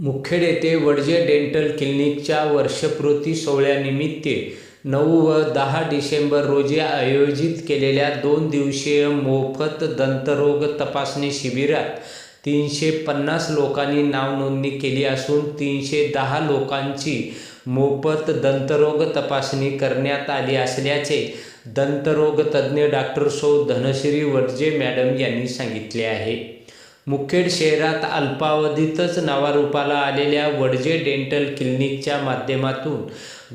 मुखेड येथे वडजे डेंटल क्लिनिकच्या वर्षपूर्ती सोहळ्यानिमित्त नऊ व दहा डिसेंबर रोजी आयोजित केलेल्या दोन दिवसीय मोफत दंतरोग तपासणी शिबिरात तीनशे पन्नास लोकांनी नावनोंदणी केली असून तीनशे दहा लोकांची मोफत दंतरोग तपासणी करण्यात आली असल्याचे दंतरोग तज्ज्ञ डॉक्टर सौ धनश्री वडजे मॅडम यांनी सांगितले आहे. मुखेड शहरात अल्पावधीतच नावारूपाला आलेल्या वडजे डेंटल क्लिनिकच्या माध्यमातून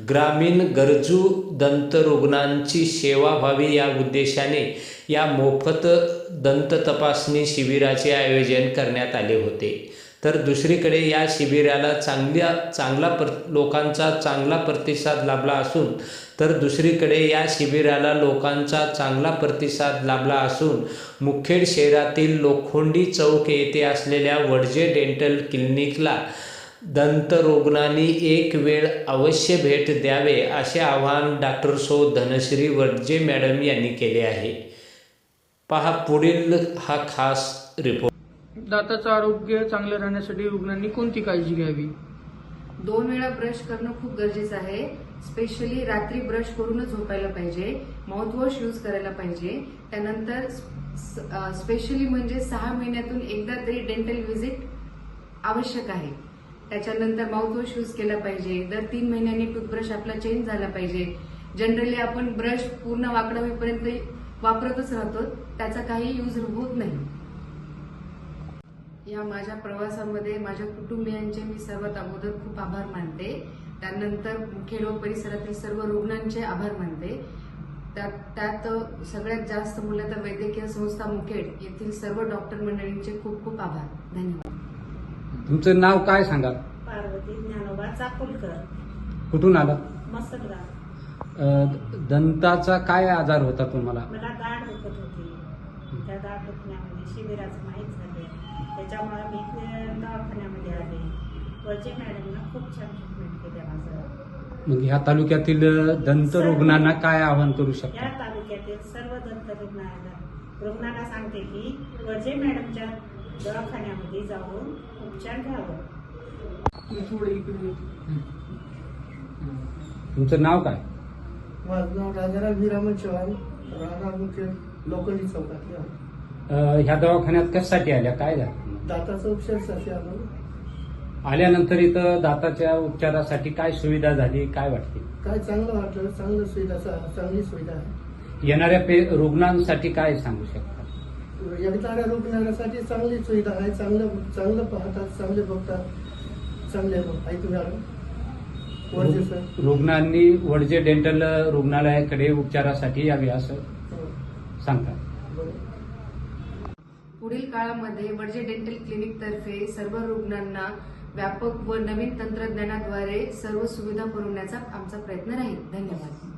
ग्रामीण गरजू दंतरुग्णांची सेवा व्हावी या उद्देशाने या मोफत दंत तपासणी शिबिराचे आयोजन करण्यात आले होते. तर दुसरीकडे या शिबिराला चांगल्या चांगला प्र लोकांचा चांगला प्रतिसाद लाभला असून तर दुसरीकडे या शिबिराला लोकांचा चांगला प्रतिसाद लाभला असून मुखेड शहरातील लोखंडी चौक येथे असलेल्या वडजे डेंटल क्लिनिकला दंतरुग्णांनी एक वेळ अवश्य भेट द्यावे असे आवाहन डॉक्टर सौ धनश्री वडजे मॅडम यांनी केले आहे. पहा पुढील हा खास रिपोर्ट दाताचं आरोग्य चांगलं राहण्यासाठी रुग्णांनी कोणती काळजी घ्यावी? दोन वेळा ब्रश करणं खूप गरजेचं आहे. स्पेशली रात्री ब्रश करूनच झोपायला पाहिजे माउथवॉश यूज करायला पाहिजे. त्यानंतर स्पेशली म्हणजे सहा महिन्यातून एकदा तरी डेंटल व्हिजिट आवश्यक आहे. त्याच्यानंतर माउथवॉश यूज केला पाहिजे. दर तीन महिन्यांनी टूथब्रश आपला चेंज झाला पाहिजे. जनरली आपण ब्रश पूर्ण वाकडा होईपर्यंत वापरतच राहतो. त्याचा काही यूज होत नाही. या माझ्या प्रवासामध्ये माझ्या कुटुंबियांचे मी सर्वात अगोदर खूप आभार मानते. त्यानंतर मुखेड व परिसरातील सर्व रुग्णांचे आभार मानते. त्यात त्यात सगळ्यात जास्त मुलं तर वैद्यकीय संस्था मुखेड येथील सर्व डॉक्टर मंडळींचे खूप खूप आभार. धन्यवाद. तुमचं नाव काय सांगा पार्वती ज्ञानोबा चाकुलकर. कुठून आला? दंताचा काय आजार होता तुम्हाला? मला दाढ दुखत होती. त्या दाढ दुखण्यामध्ये शिबिराचं माहीत झाले त्याच्यामुळे मी इथे दवाखान्यामध्ये आले. वरचे मॅडमना खूप छान ट्रीटमेंट केल्या माझं. मग ह्या तालुक्यातील दंत रुग्णांना काय आवाहन करू या शकता तालुक्यातील सर्व दंत रुग्णांना रुग्णांना सांगते की वरचे मॅडमच्या दवाखान्यामध्ये जाऊन उपचार घ्यावं. थोडं इकडे ये. तुमचं नाव काय? माझं नाव राजाराम हिरामन चव्हाण. राहणार मुख्य लोखंडी चौकातले आहे. अ, ह्या दवाखान्यात कशासाठी आल्या? काय झालं? दाताचा उपचारासाठी आलो. आल्यानंतर इथं दाताच्या उपचारासाठी काय सुविधा झाली? काय वाटते? काय चांगलं वाटलं? चांगलं सुविधा चा- चांगली सुविधा आहे. येणाऱ्या पे रुग्णांसाठी काय सांगू शकता? येणाऱ्या रुग्णासाठी चांगली सुविधा आहे चांगलं चांगलं पाहतात चांगले बघतात चांगले ऐकू मॅडम वरचे सर. रुग्णांनी वडजे डेंटल रुग्णालयाकडे उपचारासाठी यावे असं हो, सांगतात. पुढील काळामध्ये वडजे डेंटल क्लिनिक तर्फे सर्व रुग्णांना व्यापक व नवीन तंत्रज्ञानाद्वारे सर्व सुविधा पुरवण्याचा आमचा प्रयत्न राहील. धन्यवाद.